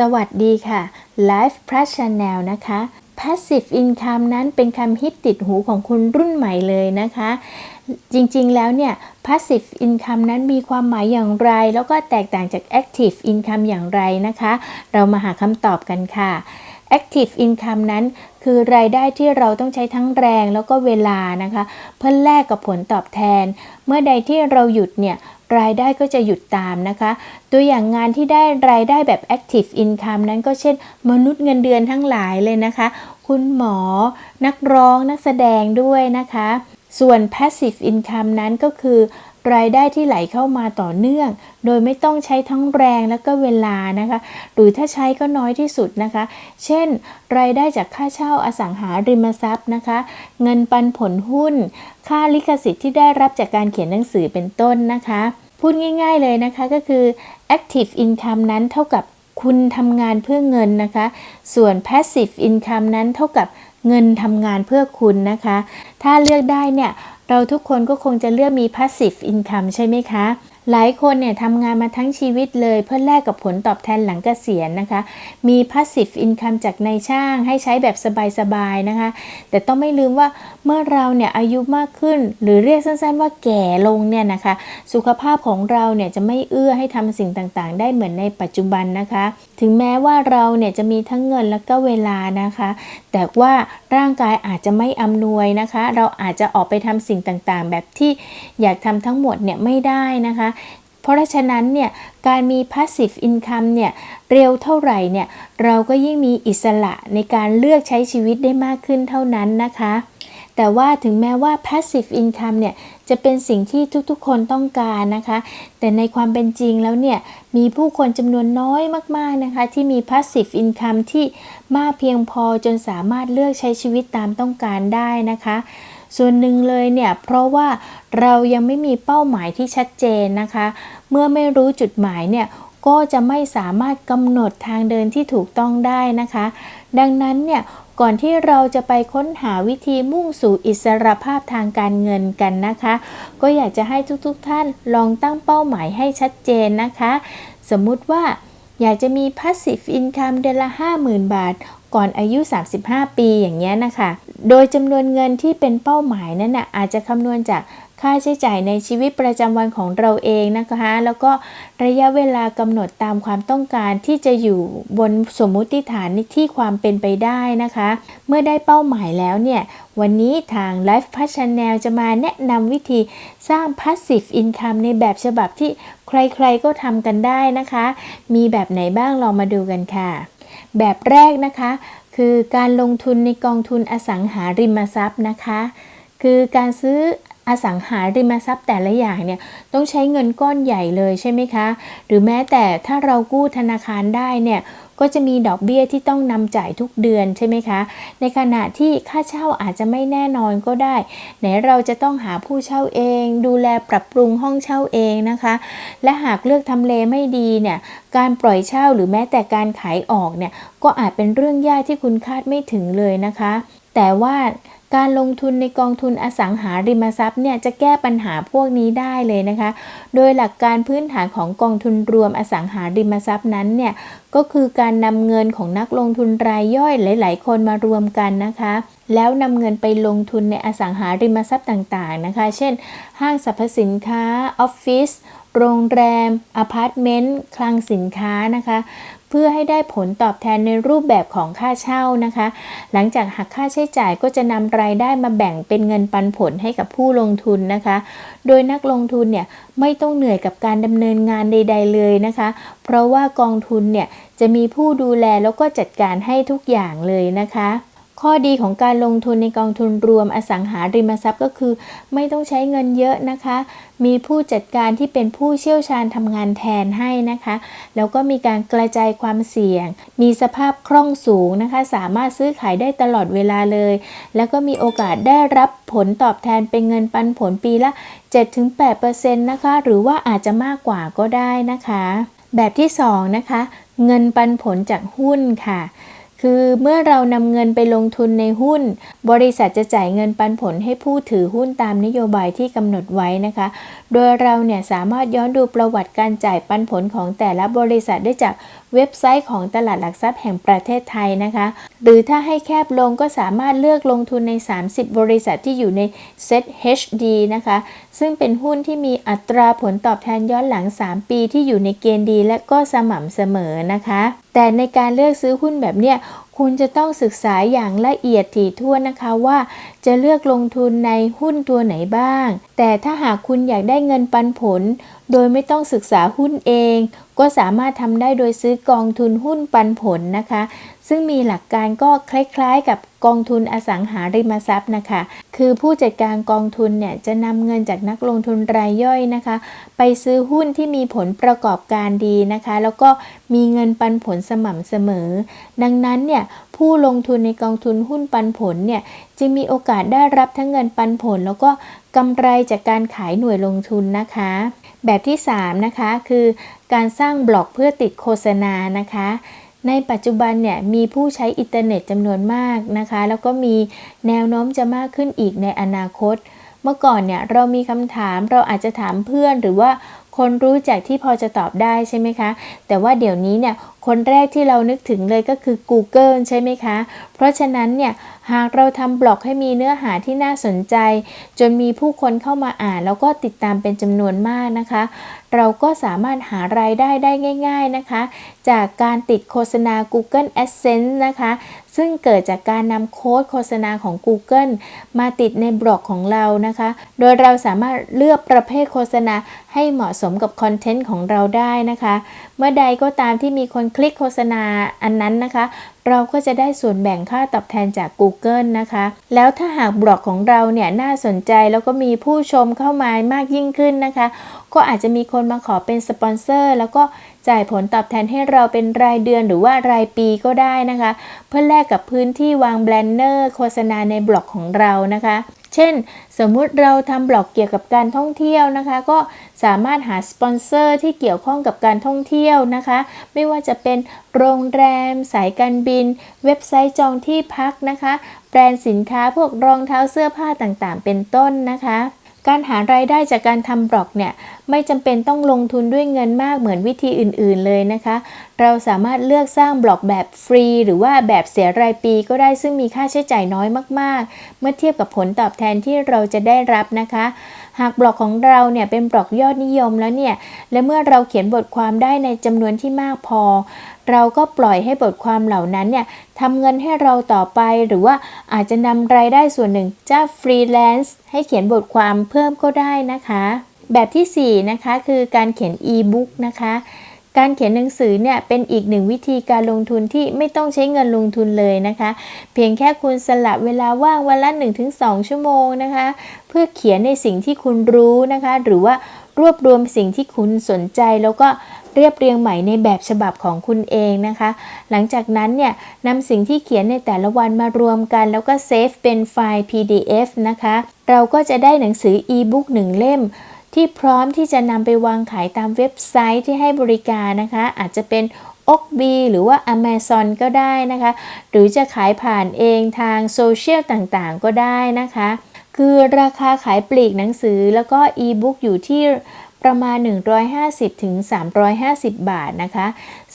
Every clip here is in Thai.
สวัสดีค่ะ Life Plus Channel นะคะ Passive Income นั้นเป็นคำฮิตติดหูของคนรุ่นใหม่เลยนะคะ จริงๆแล้วเนี่ย Passive Income นั้นมีความหมายอย่างไร แล้วก็แตกต่างจาก Active Income อย่างไรนะคะ เรามาหาคำตอบกันค่ะ Active Income นั้นคือรายได้ที่เราต้องใช้ทั้งแรงแล้วก็เวลานะคะ เพื่อแลกกับผลตอบแทน เมื่อใดที่เราหยุดเนี่ย รายได้ก็จะหยุดตามนะคะ ตัวอย่างงานที่ได้รายได้แบบ active income นั้นก็เช่น มนุษย์เงินเดือนทั้งหลายเลยนะคะ คุณหมอ นักร้องนักแสดงด้วยนะคะ ส่วน passive income นั้นก็คือ รายได้ที่ไหลเข้ามาต่อเนื่อง โดยไม่ต้องใช้ทั้งแรงและก็เวลานะคะ หรือถ้าใช้ก็น้อยที่สุดนะคะ เช่น รายได้จากค่าเช่าอสังหาริมทรัพย์นะคะ เงินปันผลหุ้น ค่าลิขสิทธิ์ที่ได้รับจากการเขียนหนังสือเป็นต้นนะคะ พูดง่าย ๆเลยนะคะก็คือ active income นั้นเท่ากับคุณทำงานเพื่อเงินนะคะ ส่วน passive income นั้นเท่ากับเงินทำงานเพื่อคุณนะคะ ถ้าเลือกได้เนี่ย เราทุกคนก็คงจะเลือกมี passive income ใช่ไหมคะ หลายคนเนี่ยทำงานมาทั้งชีวิตเลยเพื่อแลกกับผลตอบแทนหลังเกษียณนะคะ มี passive income จากนายช่างให้ใช้แบบสบายๆนะคะ แต่ต้องไม่ลืมว่าเมื่อเราเนี่ยอายุมากขึ้น หรือเรียกสั้นๆว่าแก่ลงเนี่ยนะคะ สุขภาพของเราเนี่ยจะไม่เอื้อให้ทำสิ่งต่างๆ ได้เหมือนในปัจจุบันนะคะ ถึงแม้ว่าเราเนี่ยจะมีทั้งเงินและก็เวลานะคะ แต่ว่าร่างกายอาจจะไม่อำนวยนะคะ เราอาจจะออกไปทำสิ่งต่างๆ แบบที่อยากทำทั้งหมดเนี่ยไม่ได้นะคะเพราะฉะนั้นเนี่ยการมี passive income เนี่ยเร็วเท่าไหร่เนี่ยเราก็ยิ่งมีอิสระในการเลือกใช้ชีวิตได้มากขึ้นเท่านั้นนะคะ แต่ว่าถึงแม้ว่า passive income เนี่ยจะเป็นสิ่งที่ทุกๆ คนต้องการนะคะ แต่ในความเป็นจริงแล้วเนี่ยมีผู้คนจำนวนน้อยมากๆนะคะ ที่มี passive income ที่มากเพียงพอจนสามารถเลือกใช้ชีวิตตามต้องการได้นะคะ ส่วนหนึ่งเลยเนี่ยเพราะว่าเรายังไม่มีเป้าหมายที่ชัดเจนนะคะ เมื่อไม่รู้จุดหมายเนี่ยก็จะไม่สามารถกำหนดทางเดินที่ถูกต้องได้นะคะ ดังนั้นเนี่ยก่อนที่เราจะไปค้นหาวิธีมุ่งสู่อิสรภาพทางการเงินกันนะคะ ก็อยากจะให้ทุกๆทท่านลองตั้งเป้าหมายให้ชัดเจนนะคะ สมมุติว่าอยากจะมี passive income เดือนละ 50,000 บาท ก่อนอายุ 35 ปีอย่างเงี้ยนะคะ โดยจำนวนเงินที่เป็นเป้าหมายนั้นนะอาจจะคำนวณจากค่าใช้จ่ายในชีวิตประจำวันของเราเองนะคะ แล้วก็ระยะเวลากำหนดตามความต้องการที่จะอยู่บนสมมุติฐานที่ความเป็นไปได้นะคะ เมื่อได้เป้าหมายแล้วเนี่ย วันนี้ทาง Life p a s Channel จะมาแนะนำวิธีสร้าง Passive Income ในแบบฉบับที่ใครๆก็ทำกันได้นะคะ มีแบบไหนบ้างลองมาดูกันค่ะ แบบแรกนะคะ คือการลงทุนในกองทุนอสังหาริมทรัพย์นะคะ คือการซื้ออสังหาริมทรัพย์แต่ละอย่างเนี่ยต้องใช้เงินก้อนใหญ่เลยใช่ไหมคะ หรือแม้แต่ถ้าเรากู้ธนาคารได้เนี่ย ก็จะมีดอกเบี้ยที่ต้องนำจ่ายทุกเดือนใช่ไหมคะ ในขณะที่ค่าเช่าอาจจะไม่แน่นอนก็ได้ ไหนเราจะต้องหาผู้เช่าเอง ดูแลปรับปรุงห้องเช่าเองนะคะ และหากเลือกทำเลไม่ดีเนี่ยการปล่อยเช่าหรือแม้แต่การขายออกเนี่ยก็อาจเป็นเรื่องยากที่คุณคาดไม่ถึงเลยนะคะ แต่ว่าการลงทุนในกองทุนอสังหาริมทรัพย์เนี่ยจะแก้ปัญหาพวกนี้ได้เลยนะคะ โดยหลักการพื้นฐานของกองทุนรวมอสังหาริมทรัพย์นั้นเนี่ยก็คือการนำเงินของนักลงทุนรายย่อยหลาย ๆ คนมารวมกันนะคะ แล้วนำเงินไปลงทุนในอสังหาริมทรัพย์ต่าง ๆ นะคะ เช่น ห้างสรรพสินค้าออฟฟิศโรงแรมอพาร์ตเมนต์คลังสินค้านะคะ พื่อให้ได้ผลตอบแทนในรูปแบบของค่าเช่านะคะ หลังจากหักค่าใช้จ่ายก็จะนำรายได้มาแบ่งเป็นเงินปันผลให้กับผู้ลงทุนนะคะ โดยนักลงทุนเนี่ยไม่ต้องเหนื่อยกับการดำเนินงานใด ๆ เลยนะคะ เพราะว่ากองทุนเนี่ยจะมีผู้ดูแลแล้วก็จัดการให้ทุกอย่างเลยนะคะ ข้อดีของการลงทุนในกองทุนรวมอสังหาริมทรัพย์ก็คือ ไม่ต้องใช้เงินเยอะนะคะ มีผู้จัดการที่เป็นผู้เชี่ยวชาญทำงานแทนให้นะคะ แล้วก็มีการกระจายความเสี่ยง มีสภาพคล่องสูงนะคะ สามารถซื้อขายได้ตลอดเวลาเลย แล้วก็มีโอกาสได้รับผลตอบแทนเป็นเงินปันผลปีละ 7-8%นะคะ หรือว่าอาจจะมากกว่าก็ได้นะคะ แบบที่2นะคะ เงินปันผลจากหุ้นค่ะ คือเมื่อเรานำเงินไปลงทุนในหุ้น บริษัทจะจ่ายเงินปันผลให้ผู้ถือหุ้นตามนโยบายที่กำหนดไว้นะคะโดยเราเนี่ยสามารถย้อนดูประวัติการจ่ายปันผลของแต่ละบริษัทได้จากเว็บไซต์ของตลาดหลักทรัพย์แห่งประเทศไทยนะคะ หรือถ้าให้แคบลงก็สามารถเลือกลงทุนใน 30 บริษัทที่อยู่ใน Set HD นะคะ ซึ่งเป็นหุ้นที่มีอัตราผลตอบแทนย้อนหลัง 3 ปีที่อยู่ในเกณฑ์ดี และก็สม่ำเสมอนะคะ แต่ในการเลือกซื้อหุ้นแบบเนี้ยคุณจะต้องศึกษาอย่างละเอียดถี่ถ้วนนะคะว่า จะเลือกลงทุนในหุ้นตัวไหนบ้าง แต่ถ้าหากคุณอยากได้เงินปันผล โดยไม่ต้องศึกษาหุ้นเอง ก็สามารถทำได้โดยซื้อกองทุนหุ้นปันผลนะคะ ซึ่งมีหลักการก็คล้ายๆ กับกองทุนอสังหาริมทรัพย์นะคะ คือผู้จัดการกองทุนเนี่ยจะนำเงินจากนักลงทุนรายย่อยนะคะ ไปซื้อหุ้นที่มีผลประกอบการดีนะคะ แล้วก็มีเงินปันผลสม่ำเสมอ ดังนั้นเนี่ยผู้ลงทุนในกองทุนหุ้นปันผลเนี่ยจึงมีโอกาสได้รับทั้งเงินปันผล แล้วก็ กำไรจากการขายหน่วยลงทุนนะคะ แบบที่ 3 นะคะ คือการสร้างบล็อกเพื่อติดโฆษณานะคะ ในปัจจุบันเนี่ยมีผู้ใช้อินเทอร์เน็ตจำนวนมากนะคะ แล้วก็มีแนวโน้มจะมากขึ้นอีกในอนาคต เมื่อก่อนเนี่ยเรามีคำถามเราอาจจะถามเพื่อนหรือว่าคนรู้จักที่พอจะตอบได้ใช่ไหมคะ แต่ว่าเดี๋ยวนี้เนี่ย คนแรกที่เรานึกถึงเลยก็คือ Google ใช่ไหมคะ เพราะฉะนั้นเนี่ยหากเราทำบล็อกให้มีเนื้อหาที่น่าสนใจ จนมีผู้คนเข้ามาอ่าน แล้วก็ติดตามเป็นจำนวนมากนะคะ เราก็สามารถหารายได้ได้ง่าย ๆนะคะ จากการติดโฆษณา Google Adsense นะคะ ซึ่งเกิดจากการนำโค้ดโฆษณาของ Google มาติดในบล็อกของเรานะคะ โดยเราสามารถเลือกประเภทโฆษณาให้เหมาะสมกับคอนเทนต์ของเราได้นะคะ เมื่อใดก็ตามที่มีคนคลิกโฆษณาอันนั้นนะคะ เราก็จะได้ส่วนแบ่งค่าตอบแทนจาก Google นะคะ แล้วถ้าหากบล็อกของเราเนี่ยน่าสนใจแล้วก็มีผู้ชมเข้ามามากยิ่งขึ้นนะคะ ก็อาจจะมีคนมาขอเป็นสปอนเซอร์แล้วก็จ่ายผลตอบแทนให้เราเป็นรายเดือนหรือว่ารายปีก็ได้นะคะ เพื่อแลกกับพื้นที่วางแบนเนอร์โฆษณาในบล็อกของเรานะคะ เช่น สมมุติเราทำบล็อกเกี่ยวกับการท่องเที่ยวนะคะ ก็สามารถหาสปอนเซอร์ที่เกี่ยวข้องกับการท่องเที่ยวนะคะ ไม่ว่าจะเป็นโรงแรม สายการบิน เว็บไซต์จองที่พักนะคะ แบรนด์สินค้าพวกรองเท้าเสื้อผ้าต่างๆ เป็นต้นนะคะ การหารายได้จากการทำบล็อกเนี่ยไม่จำเป็นต้องลงทุนด้วยเงินมากเหมือนวิธีอื่นๆเลยนะคะ เราสามารถเลือกสร้างบล็อกแบบฟรี หรือว่าแบบเสียรายปีก็ได้ซึ่งมีค่าใช้จ่ายน้อยมากๆ เมื่อเทียบกับผลตอบแทนที่เราจะได้รับนะคะ หากบล็อกของเราเนี่ยเป็นบล็อกยอดนิยมแล้วเนี่ยและเมื่อเราเขียนบทความได้ในจำนวนที่มากพอ เราก็ปล่อยให้บทความเหล่านั้นเนี่ยทำเงินให้เราต่อไปหรือว่าอาจจะนำรายได้ส่วนหนึ่งจ้าฟรีแลนซ์ให้เขียนบทความเพิ่มก็ได้นะคะ แบบที่ 4 นะคะ คือการเขียนอีบุ๊กนะคะการเขียนหนังสือเนี่ยเป็นอีกหนึ่งวิธีการลงทุนที่ไม่ต้องใช้เงินลงทุนเลยนะคะ เพียงแค่คุณสละเวลาว่างวันละ 1-2 ชั่วโมงนะคะ เพื่อเขียนในสิ่งที่คุณรู้นะคะ หรือว่ารวบรวมสิ่งที่คุณสนใจแล้วก็ เรียบเรียงใหม่ในแบบฉบับของคุณเองนะคะ หลังจากนั้นเนี่ยนำสิ่งที่เขียนในแต่ละวันมารวมกัน แล้วก็เซฟเป็นไฟล์ PDF นะคะ เราก็จะได้หนังสืออีบุ๊กหนึ่งเล่มที่พร้อมที่จะนำไปวางขายตามเว็บไซต์ที่ให้บริการนะคะ อาจจะเป็น o k b หรือว่า Amazon ก็ได้นะคะ หรือจะขายผ่านเองทางโซเชียลต่างๆ ก็ได้นะคะ คือราคาขายปลีกหนังสือแล้วก็อีบุ๊กอยู่ที่ ประมาณ 150ถึง350 บาทนะคะ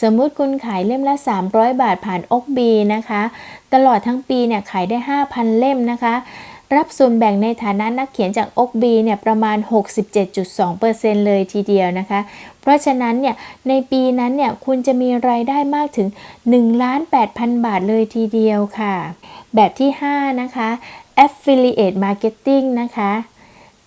สมมุติคุณขายเล่มละ 300 บาทผ่านอกบีนะคะ ตลอดทั้งปีเนี่ยขายได้ 5,000 เล่มนะคะรับส่วนแบ่งในฐานะนักเขียนจากอกบีเนี่ยประมาณ 67.2%เลยทีเดียวนะคะ เพราะฉะนั้นเนี่ยในปีนั้นเนี่ยคุณจะมีรายได้มากถึง1ล้าน8,000 บาทเลยทีเดียวค่ะ แบบที่ 5 นะคะ affiliate marketing นะคะ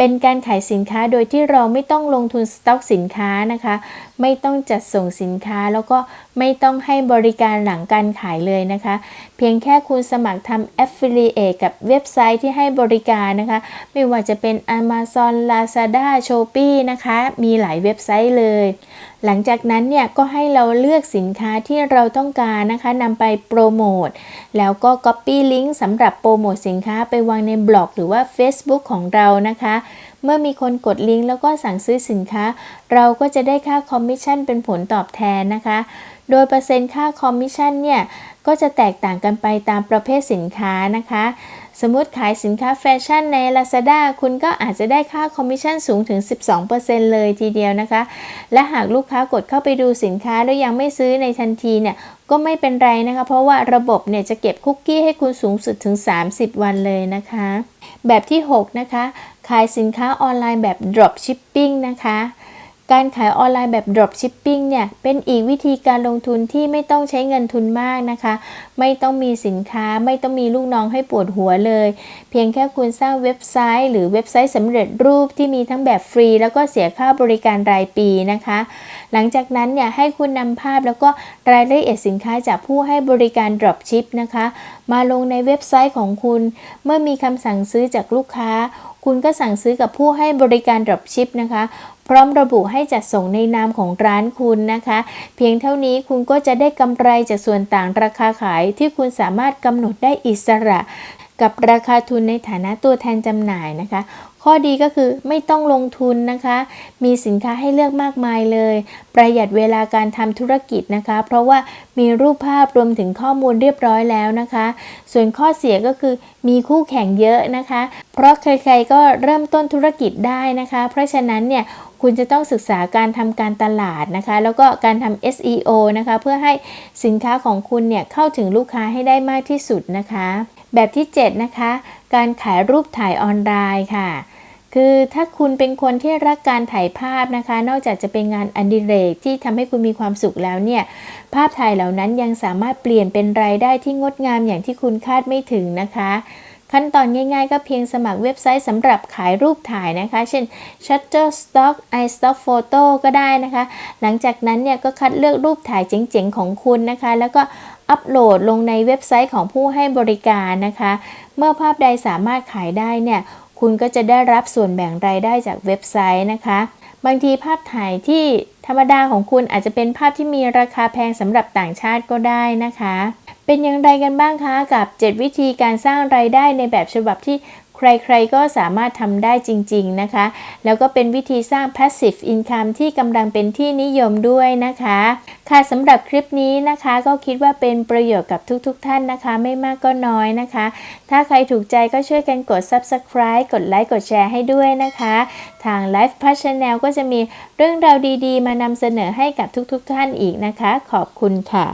เป็นการขายสินค้าโดยที่เราไม่ต้องลงทุนสต็อกสินค้านะคะไม่ต้องจัดส่งสินค้า แล้วก็ไม่ต้องให้บริการหลังการขายเลยนะคะ เพียงแค่คุณสมัครทำ affiliate กับเว็บไซต์ที่ให้บริการนะคะ ไม่ว่าจะเป็น Amazon Lazada Shopee นะคะ มีหลายเว็บไซต์เลย หลังจากนั้นเนี่ยก็ให้เราเลือกสินค้าที่เราต้องการนะคะนำไปโปรโมทแล้วก็ Copy Link สำหรับโปรโมทสินค้าไปวางในบล็อก หรือว่า Facebook ของเรานะคะ เมื่อมีคนกดลิงก์แล้วก็สั่งซื้อสินค้า เราก็จะได้ค่าคอมมิชชั่นเป็นผลตอบแทนนะคะ โดยเปอร์เซ็นต์ค่าคอมมิชชั่นเนี่ย ก็จะแตกต่างกันไปตามประเภทสินค้านะคะ สมมติขายสินค้าแฟชั่นใน Lazada คุณก็อาจจะได้ค่าคอมมิชชั่นสูงถึง 12%เลยทีเดียวนะคะ และหากลูกค้ากดเข้าไปดูสินค้าแล้วยังไม่ซื้อในทันทีเนี่ยก็ไม่เป็นไรนะคะ เพราะว่าระบบเนี่ยจะเก็บคุกกี้ให้คุณสูงสุดถึง 30 วันเลยนะคะ แบบที่ 6 นะคะ ขายสินค้าออนไลน์แบบ drop shipping นะคะ การขายออนไลน์แบบ drop shipping เนี่ยเป็นอีกวิธีการลงทุนที่ไม่ต้องใช้เงินทุนมากนะคะ ไม่ต้องมีสินค้าไม่ต้องมีลูกน้องให้ปวดหัวเลย เพียงแค่คุณสร้างเว็บไซต์ หรือเว็บไซต์สำเร็จรูปที่มีทั้งแบบฟรี แล้วก็เสียค่าบริการรายปีนะคะ หลังจากนั้นเนี่ยให้คุณนำภาพแล้วก็รายละเอียดสินค้าจากผู้ให้บริการ drop ship นะคะ มาลงในเว็บไซต์ของคุณ เมื่อมีคำสั่งซื้อจากลูกค้า คุณก็สั่งซื้อกับผู้ให้บริการ drop ship นะคะ พร้อมระบุให้จัดส่งในนามของร้านคุณนะคะ เพียงเท่านี้คุณก็จะได้กำไรจากส่วนต่างราคาขายที่คุณสามารถกำหนดได้อิสระกับราคาทุนในฐานะตัวแทนจำหน่ายนะคะ ข้อดีก็คือไม่ต้องลงทุนนะคะ มีสินค้าให้เลือกมากมายเลย ประหยัดเวลาการทำธุรกิจนะคะ เพราะว่ามีรูปภาพรวมถึงข้อมูลเรียบร้อยแล้วนะคะ ส่วนข้อเสียก็คือมีคู่แข่งเยอะนะคะ เพราะใครๆก็เริ่มต้นธุรกิจได้นะคะ เพราะฉะนั้นเนี่ยคุณจะต้องศึกษาการทำการตลาดนะคะ แล้วก็การทำ SEO นะคะ เพื่อให้สินค้าของคุณเนี่ยเข้าถึงลูกค้าให้ได้มากที่สุดนะคะ แบบที่ 7 นะคะ การขายรูปถ่ายออนไลน์ค่ะ คือถ้าคุณเป็นคนที่รักการถ่ายภาพนะคะ นอกจากจะเป็นงานอดิเรกที่ทำให้คุณมีความสุขแล้วเนี่ย ภาพถ่ายเหล่านั้นยังสามารถเปลี่ยนเป็นรายได้ที่งดงามอย่างที่คุณคาดไม่ถึงนะคะ ขั้นตอนง่ายๆ ก็เพียงสมัครเว็บไซต์สำหรับขายรูปถ่ายนะคะ เช่น Shutterstock iStock Photo ก็ได้นะคะ หลังจากนั้นเนี่ยก็คัดเลือกรูปถ่ายเจ๋งๆ ของคุณนะคะ แล้วก็อัปโหลดลงในเว็บไซต์ของผู้ให้บริการนะคะ เมื่อภาพใดสามารถขายได้เนี่ยคุณก็จะได้รับส่วนแบ่งรายได้จากเว็บไซต์นะคะ บางทีภาพถ่ายที่ธรรมดาของคุณอาจจะเป็นภาพที่มีราคาแพงสำหรับต่างชาติก็ได้นะคะ เป็นอย่างไรกันบ้างคะกับ 7 วิธีการสร้างรายได้ในแบบฉบับที่ใครๆก็สามารถทำได้จริง ๆ นะคะ แล้วก็เป็นวิธีสร้าง passive income ที่กำลังเป็นที่นิยมด้วยนะคะ ค่ะสำหรับคลิปนี้นะคะก็คิดว่าเป็นประโยชน์กับทุกๆทท่านนะคะ ไม่มากก็น้อยนะคะ ถ้าใครถูกใจก็ช่วยกันกด subscribe กดไลค์กดแชร์ให้ด้วยนะคะ ทาง Life p a s Channel ก็จะมีเรื่องราวดีๆ มานำเสนอให้กับทุกๆทท่านอีกนะคะ ขอบคุณค่ะ